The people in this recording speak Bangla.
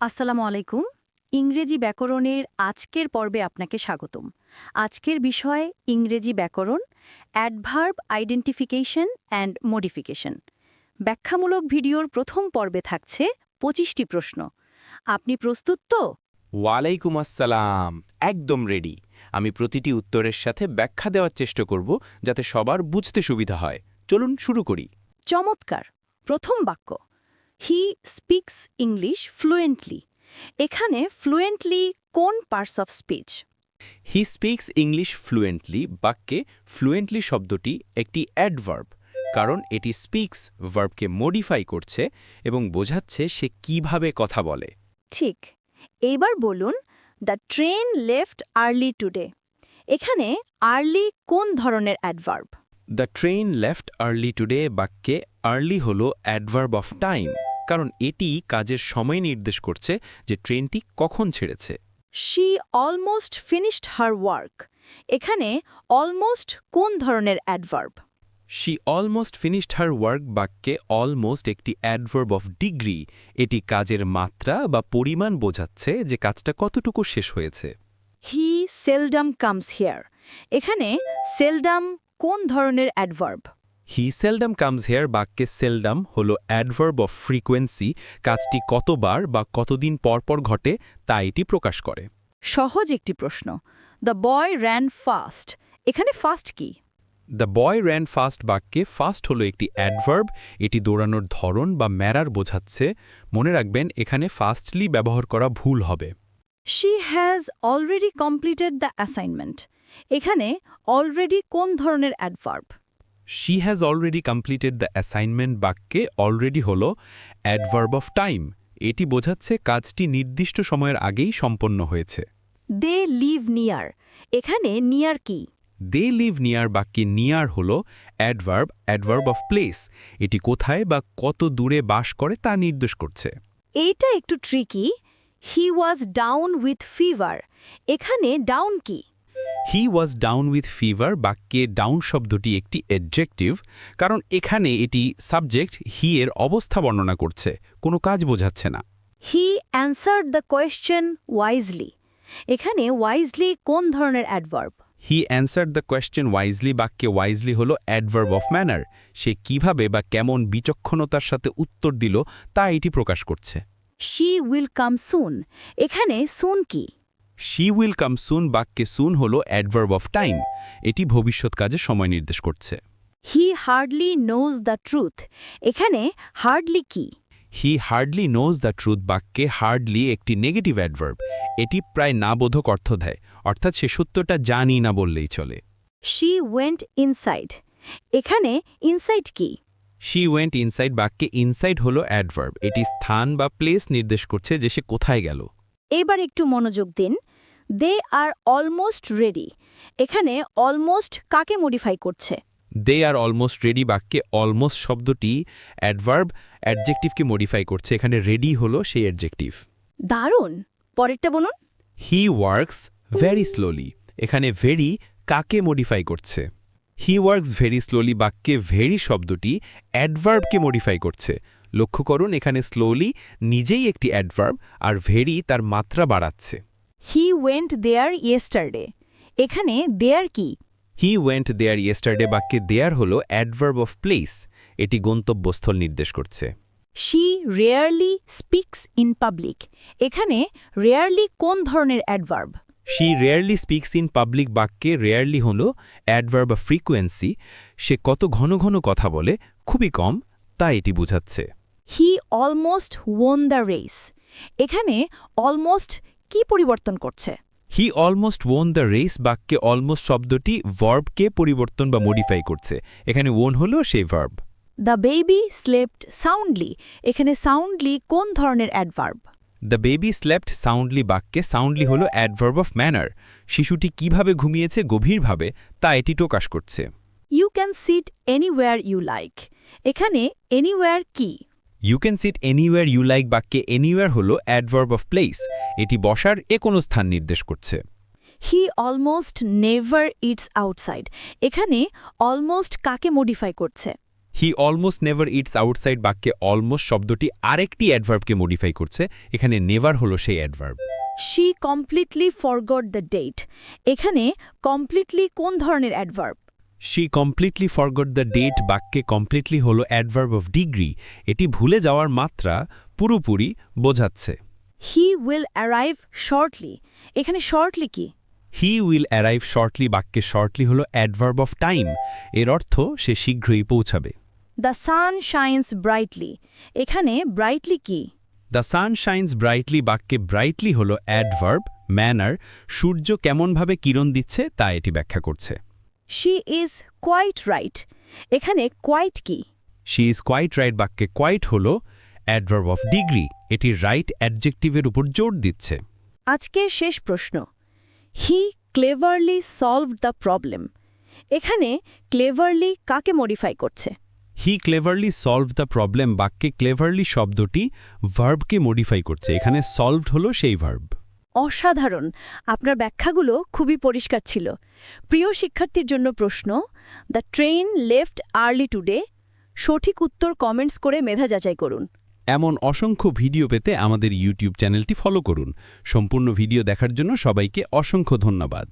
আসসালামু আলাইকুম। ইংরেজি ব্যাকরণের আজকের পর্বে আপনাকে স্বাগতম। আজকের বিষয় ইংরেজি ব্যাকরণ অ্যাডভার্ব আইডেন্টিফিকেশন অ্যান্ড মডিফিকেশন ব্যাখ্যামূলক ভিডিওর প্রথম পর্বে থাকছে পঁচিশটি প্রশ্ন। আপনি প্রস্তুত তো? ওয়ালাইকুম আসসালাম। একদম রেডি আমি প্রতিটি উত্তরের সাথে ব্যাখ্যা দেওয়ার চেষ্টা করব যাতে সবার বুঝতে সুবিধা হয়। চলুন শুরু করি। চমৎকার। প্রথম বাক্য। হি স্পিক্স ইংলিশ ফ্লুয়েন্টলি এখানে ফ্লুয়েন্টলি কোন parts of speech he speaks English fluently বাক্যে ফ্লুয়েন্টলি শব্দটি একটি অ্যাডভার্ব কারণ এটি স্পিক্স ভার্বকে মডিফাই করছে এবং বোঝাচ্ছে সে কীভাবে কথা বলে। ঠিক। এইবার বলুন the train left early today এখানে আর্লি কোন ধরনের adverb the train left early today বাক্যে আর্লি হল অ্যাডভার্ব অফ টাইম কারণ এটি কাজের সময় নির্দেশ করছে যে ট্রেনটি কখন ছেড়েছে। She almost finished her work এখানে অলমোস্ট কোন ধরনের adverb she almost finished her work বাক্যে অলমোস্ট একটি অ্যাডভার্ব অফ ডিগ্রি এটি কাজের মাত্রা বা পরিমাণ বোঝাচ্ছে যে কাজটা কতটুকু শেষ হয়েছে। হি সেলডাম কামস হিয়ার এখানে সেলডাম কোন ধরনের adverb he seldom comes here বাক্যে সেলডাম হল অ্যাডভার্ব অফ ফ্রিকোয়েন্সি কাজটি কতবার বা কতদিন পর পর ঘটে তা এটি প্রকাশ করে। সহজ একটি প্রশ্ন। দ্য বয় র্যান ফাস্ট এখানে ফাস্ট কি? দ্য বয় র্যান ফাস্ট বাক্যে ফাস্ট হলো একটি অ্যাডভার্ব এটি দৌড়ানোর ধরন বা ম্যারার বোঝাচ্ছে। মনে রাখবেন এখানে ফাস্টলি ব্যবহার করা ভুল হবে। She has already completed the assignment এখানে অলরেডি কোন ধরনের adverb she has already completed the assignment বাক্যে অলরেডি হল অ্যাডভার্ব অফ টাইম এটি বোঝাচ্ছে কাজটি নির্দিষ্ট সময়ের আগেই সম্পন্ন হয়েছে। দে লিভ নিয়ার এখানে নিয়ার কি? দে লিভ নিয়ার বাক্যে নিয়ার হল অ্যাডভার্ব অ্যাডভার্ব অফ প্লেস এটি কোথায় বা কত দূরে বাস করে তা নির্দেশ করছে। এইটা একটু tricky he was down with fever এখানে ডাউন কি? He was down with fever বাক্যে ডাউন শব্দটি একটি অ্যাডজেক্টিভ কারণ এখানে এটি সাবজেক্ট হি এর অবস্থা বর্ণনা করছে কোনো কাজ বোঝাচ্ছে না। He answered the question wisely এখানে ওয়াইজলি কোন ধরনের adverb he answer the question wisely বাক্যে ওয়াইজলি হল অ্যাডভার্ব অফ ম্যানার সে কীভাবে বা কেমন বিচক্ষণতার সাথে উত্তর দিল তা এটি প্রকাশ করছে। শি উইল কাম সুন এখানে সুন কি? শি উইল কাম সুন বাক্যে সুন হল অ্যাডভার্ব অফ টাইম এটি ভবিষ্যৎ কাজে সময় নির্দেশ করছে। He hardly knows the truth এখানে হার্ডলি কি? He hardly knows the truth বাক্যে হার্ডলি একটি নেগেটিভ অ্যাডভার্ব এটি প্রায় না বোধক অর্থ দেয়। অর্থাৎ সে সত্যটা জানি না বললেই চলে। শি ওয়েন্ট ইনসাইড এখানে ইনসাইড কি? শি ওয়েন্ট ইনসাইড বাক্যে ইনসাইড হল অ্যাডভার্ব এটি স্থান বা প্লেস নির্দেশ করছে যে সে কোথায় গেল। এবার একটু মনোযোগ দিন। দে আর অলমোস্ট রেডি এখানে অলমোস্ট কাকে মডিফাই করছে? দে আর অলমোস্ট রেডি বাক্যে অলমোস্ট শব্দটি অ্যাডভার্ব অ্যাডজেক্টিভকে মডিফাই করছে। এখানে রেডি হলো সেই অ্যাডজেক্টিভ দারুণ! পরেরটা বলুন। হি ওয়ার্কস ভেরি স্লোলি এখানে ভেরি কাকে মডিফাই করছে? হি ওয়ার্কস ভেরি স্লোলি বাক্যে ভেরি শব্দটি অ্যাডভার্বকে মডিফাই করছে। লক্ষ্য করুন এখানে স্লোলি নিজেই একটি অ্যাডভার্ব আর ভেরি তার মাত্রা বাড়াচ্ছে। হি ওয়েন্ট দেয়ার ইয়েস্টারডে এখানে দেয়ার কি? হি ওয়েন্ট দেয়ার ইয়েস্টারডে বাক্যে দেয়ার হল অ্যাডভার্ব অফ প্লেস এটি গন্তব্যস্থল নির্দেশ করছে। She rarely speaks in public এখানে রেয়ারলি কোন ধরনের adverb she rarely speaks in public বাক্যে রেয়ারলি হল অ্যাডভার্ব অফ ফ্রিকোয়েন্সি সে কত ঘন ঘন কথা বলে খুবই কম তা এটি বোঝাচ্ছে। He almost won the race এখানে অলমোস্ট কি পরিবর্তন করছে? He almost won the race বাক্যে অলমোস্ট শব্দটি ভার্বকে পরিবর্তন বা মডিফাই করছে। এখানে ওন হল সেই verb the baby slept soundly এখানে সাউন্ডলি কোন ধরনের adverb the baby slept soundly বাক্যে সাউন্ডলি হল অ্যাডভার্ব অফ ম্যানার শিশুটি কীভাবে ঘুমিয়েছে গভীরভাবে তা এটি প্রকাশ করছে। You can sit anywhere you like এখানে এনিওয়্যার কি? You can sit anywhere you like বাক্যে এনিওয়্যার হল অ্যাডভার্ব অফ প্লেস এটি বসার এ কোনো স্থান নির্দেশ করছে। He almost never eats outside এখানে অলমোস্ট কাকে মডিফাই করছে? He almost never eats outside বাক্যে অলমোস্ট শব্দটি আরেকটি অ্যাডভার্বকে মডিফাই করছে। এখানে নেভার হলো সেই adverb she completely forgot the date এখানে কমপ্লিটলি কোন ধরনের adverb she completely forgot the date বাক্যে কমপ্লিটলি হলো অ্যাডভার্ব অফ ডিগ্রি এটি ভুলে যাওয়ার মাত্রা পুরোপুরি বোঝাচ্ছে। হি উইল অ্যারাইভ শর্টলি এখানে শর্টলি কি? হি উইল অ্যারাইভ শর্টলি বাক্যে শর্টলি হলো অ্যাডভার্ব অফ টাইম এর অর্থ সে শীঘ্রই পৌঁছাবে। দ্য সান শাইন্স ব্রাইটলি এখানে ব্রাইটলি কি? দ্য সান শাইন্স ব্রাইটলি বাক্যে ব্রাইটলি হল অ্যাডভার্ব ম্যানার সূর্য কেমনভাবে কিরণ দিচ্ছে তা এটি ব্যাখ্যা করছে। শি ইজ কোয়াইট রাইট এখানে কোয়াইট কি? শি ইজ কোয়াইট রাইট বাক্যে কোয়াইট হল অ্যাডভার্ব অফ ডিগ্রি এটি রাইট অ্যাডজেক্টিভের উপর জোর দিচ্ছে। আজকের শেষ প্রশ্ন। He cleverly solve the problem এখানে ক্লেভারলি কাকে মডিফাই করছে? He cleverly solve the problem বাক্যে ক্লেভারলি শব্দটি ভার্বকে মডিফাই করছে। এখানে সলভড হলো সেই ভার্ব অসাধারণ। আপনার ব্যাখ্যাগুলো খুবই পরিষ্কার ছিল। প্রিয় শিক্ষার্থীর জন্য প্রশ্ন, the train left early today সঠিক উত্তর কমেন্টস করে মেধা যাচাই করুন। এমন অসংখ্য ভিডিও পেতে আমাদের ইউটিউব চ্যানেলটি ফলো করুন। সম্পূর্ণ ভিডিও দেখার জন্য সবাইকে অসংখ্য ধন্যবাদ।